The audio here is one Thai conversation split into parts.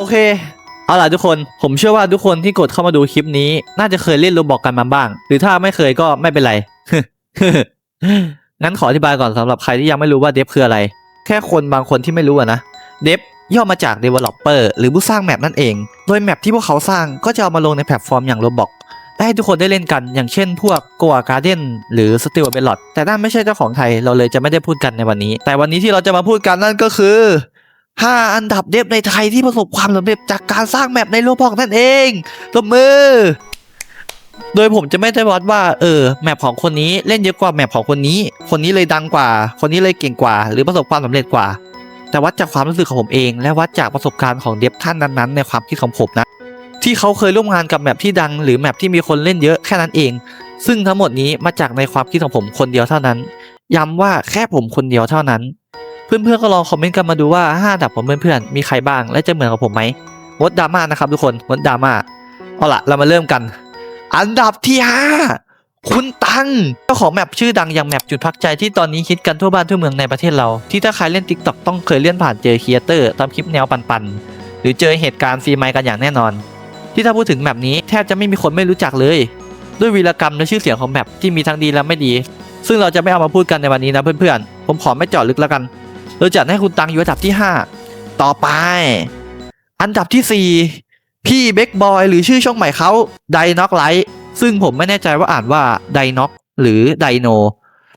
โอเค เอาล่ะทุกคน ผมเชื่อว่าทุกคนที่กดเข้ามาดูคลิปนี้ น่าจะเคยเล่นโรบอกกันมาบ้าง หรือถ้าไม่เคยก็ไม่เป็นไร งั้นขออธิบายก่อนสำหรับใครที่ยังไม่รู้ว่าเดฟคืออะไร แค่คนบางคนที่ไม่รู้อะนะ เดฟย่อมาจาก Developer หรือผู้สร้างแมปนั่นเอง โดยแมปที่พวกเขาสร้างก็จะเอามาลงในแพลตฟอร์มอย่าง Roblox และให้ทุกคนได้เล่นกัน อย่างเช่นพวก Goa Garden หรือ Steel b e l l o t แต่นั่นไม่ใช่เจ้าของไทย เราเลยจะไม่ได้พูดกันในวันนี้ แต่วันนี้ที่เราจะมาพูดกันนั่นก็คือ 5 อันดับเดฟในไทยที่ประสบความสำเร็จจากการสร้างแมปในโลบอกนั่นเองตบมือ โดยผมจะไม่ได้วัดว่า เออ แมปของคนนี้เล่นเยอะกว่าแมปของคนนี้ คนนี้เลยดังกว่า คนนี้เลยเก่งกว่า หรือประสบความสำเร็จกว่า แต่วัดจากความรู้สึกของผมเอง และวัดจากประสบการณ์ของเดฟท่านนั้นๆ ในความคิดของผมนะ ที่เขาเคยร่วมงานกับแมปที่ดัง หรือแมปที่มีคนเล่นเยอะแค่นั้นเอง ซึ่งทั้งหมดนี้มาจากในความคิดของผมคนเดียวเท่านั้น ย้ำว่าแค่ผมคนเดียวเท่านั้น เพื่อนๆก็ลองคอมเมนต์กันมาดูว่าห้าอันดับของเพื่อนๆมีใครบ้างและจะเหมือนกับผมไหมงดดราม่านะครับทุกคนงดดราม่าเอาล่ะเรามาเริ่มกัน อันดับที่ห้าคุณตังเจ้าของแมปชื่อดังอย่างแมปจุดพักใจที่ตอนนี้ฮิตกันทั่วบ้านทั่วเมืองในประเทศเรา ที่ถ้าใครเล่น t ิ k t o k ต้องเคยเลื่อนผ่านเจอครีเอเตอร์ทำคลิปแนวปันๆหรือเจอเหตุการณ์ฟรีไมค์กันอย่างแน่นอน ที่ถ้าพูดถึงแมปนี้แทบจะไม่มีคนไม่รู้จักเลย ด้วยวีรกรรมและชื่อเสียงของแมปที่มีทั้งดีและไม่ดี ซึ่งเราจะไม่เอามาพูดกันในวันนี้นะเพื่อนๆผมขอไม่เจาะลึกแล้วกัน เราจัดให้คุณตังอยู่อันดับที่ 5 ต่อไป อันดับที่ 4 พี่เบคบอยหรือชื่อช่องใหม่เขาไดน็อกไลท์ซึ่งผมไม่แน่ใจว่าอ่านว่าไดน็อกหรือไดโน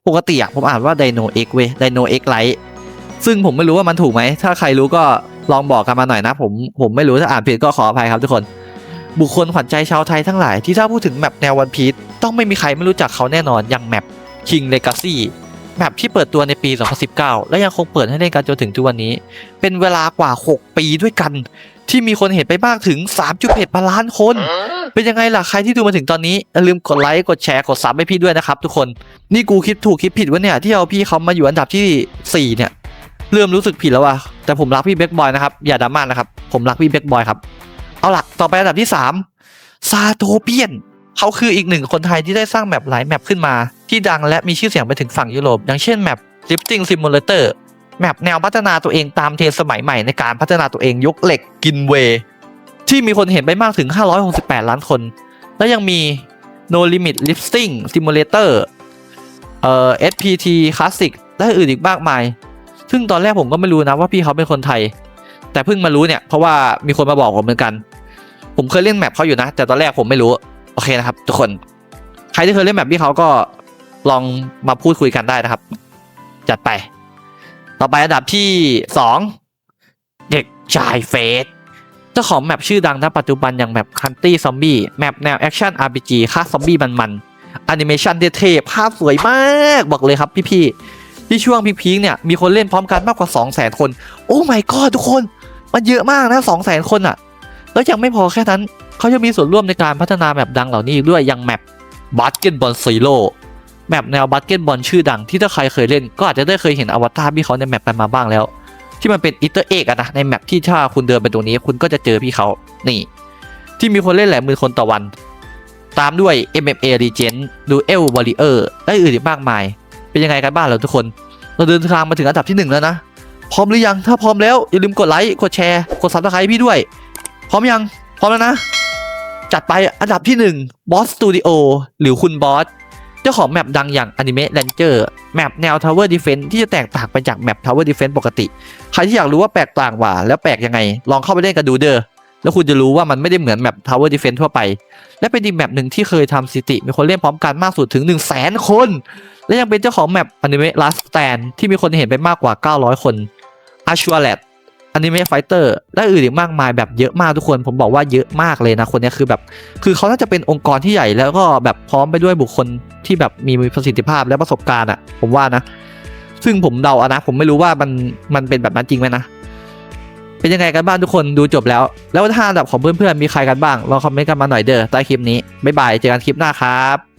ปกติอะผมอ่านว่าไดโนเอ็กเว้ยไดโนเอ็กไลท์ซึ่งผมไม่รู้ว่ามันถูกไหม ถ้าใครรู้ก็ลองบอกกันมาหน่อยนะ ผมผมไม่รู้ถ้าอ่านผิดก็ขออภัยครับทุกคน บุคคลขวัญใจชาวไทยทั้งหลายที่ถ้าพูดถึงแมปแนววันพี e ต้องไม่มีใครไม่รู้จักเขาแน่นอนอย่างแมป King Legacy แมปที่เปิดตัวในปี 2019 และยังคงเปิดให้เล่นกันจนถึงทุกวันนี้ เป็นเวลากว่า 6 ปีด้วยกัน ที่มีคนเห็นไปมากถึง 3.1ล้านคน เป็นยังไงล่ะ ใครที่ดูมาถึงตอนนี้ อย่าลืมกดไลค์ กดแชร์ กดซับให้พี่ด้วยนะครับทุกคน นี่กูคิดถูกคิดผิดวะเนี่ย ที่เอาพี่เขามาอยู่อันดับที่ 4 เนี่ย เริ่มรู้สึกผิดแล้วว่ะ แต่ผมรักพี่เบคบอยนะครับ อย่าดราม่านะครับ ผมรักพี่เบคบอยครับ เอาล่ะ ต่อไปอันดับที่ 3 ซาโทเปียน เขาคืออีกหนึ่งคนไทยที่ได้สร้างแมปหลายแมปขึ้นมา ที่ดังและมีชื่อเสียงไปถึงฝั่งยุโรป อย่างเช่นแมป Lifting Simulator แมปแนวพัฒนาตัวเองตามเทรนสมัยใหม่ในการพัฒนาตัวเองยกเหล็กกินเว ที่มีคนเห็นไปมากถึง 568 ล้านคน และยังมี No Limit Lifting Simulator เอ่อ SPT Classic และอื่นอีกมากมาย ซึ่งตอนแรกผมก็ไม่รู้นะว่าพี่เขาเป็นคนไทย แต่เพิ่งมารู้เนี่ยเพราะว่ามีคนมาบอกผมเหมือนกัน ผมเคยเล่นแมปเขาอยู่นะ แต่ตอนแรกผมไม่รู้ โอเคนะครับ ทุกคน ใครที่เคยเล่นแมปพี่เขาก็ลองมาพูดคุยกันได้นะครับ จัดไป ต่อไปอันดับที่2เด็กชายเฟสเจ้าของแมปชื่อดังณปัจจุบันอย่างแมปคันตี้ซอมบี้แมปแนวแอคชั่น RPG ฆ่าซอมบี้มันๆแอนิเมชันเท่ๆภาพสวยมากบอกเลยครับพี่ๆที่ช่วงพีคๆเนี่ยมีคนเล่นพร้อมกันมากกว่า 2 0 0 0 0 0 คน โอ้ my god ทุกคน มันเยอะมากนะ 2 0 0 0 0 0 คนอะแล้วยังไม่พอแค่นั้น เขายังมีส่วนร่วมในการพัฒนาแมปดังเหล่านี้อีกด้วยอย่างแมปบาสเกตบอลซีโร่แมปแนวบาสเกตบอลชื่อดังที่ถ้าใครเคยเล่น ก็อาจจะได้เคยเห็นอวตารพี่เขาในแมปกันมาบ้างแล้ว ที่มันเป็นอิตเตอร์เอกอะนะในแมปที่ถ้าคุณเดินไปตรงนี้ คุณก็จะเจอพี่เขานี่ ที่มีคนเล่นหลายหมือคนต่อวัน ตามด้วย MMA Legend Duel Warrior และอื่นอีกมากมาย เป็นยังไงกันบ้างเราทุกคน เราเดินทางมาถึงอันดับที่หนึ่งแล้วนะพร้อมหรือยังถ้าพร้อมแล้วอย่าลืมกดไลค์กดแชร์กดซับสไครต์พี่ด้วย พร้อมยังพร้อมแล้วนะ จัดไปอันดับที่ 1 Boss Studio หรือคุณบอสเจ้าของแมปดังอย่าง Anime Ranger แมปแนว Tower Defense ที่จะแตกต่างไปจากแมป Tower Defense ปกติ ใครที่อยากรู้ว่าแตกต่างว่า แล้วแปลกยังไง ลองเข้าไปเล่นกันดูเด้อแล้วคุณจะรู้ว่ามันไม่ได้เหมือนแมป Tower Defense ทั่วไป และเป็นอีกแมปหนึ่งที่เคยทำสถิติ มีคนเล่นพร้อมกันมากสุดถึง 1 0 0 0 0แสนคน และยังเป็นเจ้าของแมป Anime Last Stand ที่มีคนเห็นไปมากกว่า 900 คน a s u r e l a t อนิเมะไฟเตอร์และอื่นอีกมากมายแบบเยอะมากทุกคนผมบอกว่าเยอะมากเลยนะคนนี้คือแบบ คือเขาน่าจะเป็นองค์กรที่ใหญ่แล้วก็แบบพร้อมไปด้วยบุคคลที่แบบมีประสิทธิภาพและประสบการณ์อะผมว่านะ ซึ่งผมเดาอะนะ ผมไม่รู้ว่ามันมันเป็นแบบนั้นจริงไหมนะ เป็นยังไงกันบ้างทุกคนดูจบแล้ว แล้วถ้าอันดับของเพื่อนๆมีใครกันบ้างลองคอมเมนต์กันมาหน่อยเด้อใต้คลิปนี้บ๊ายบายเจอกันคลิปหน้าครับ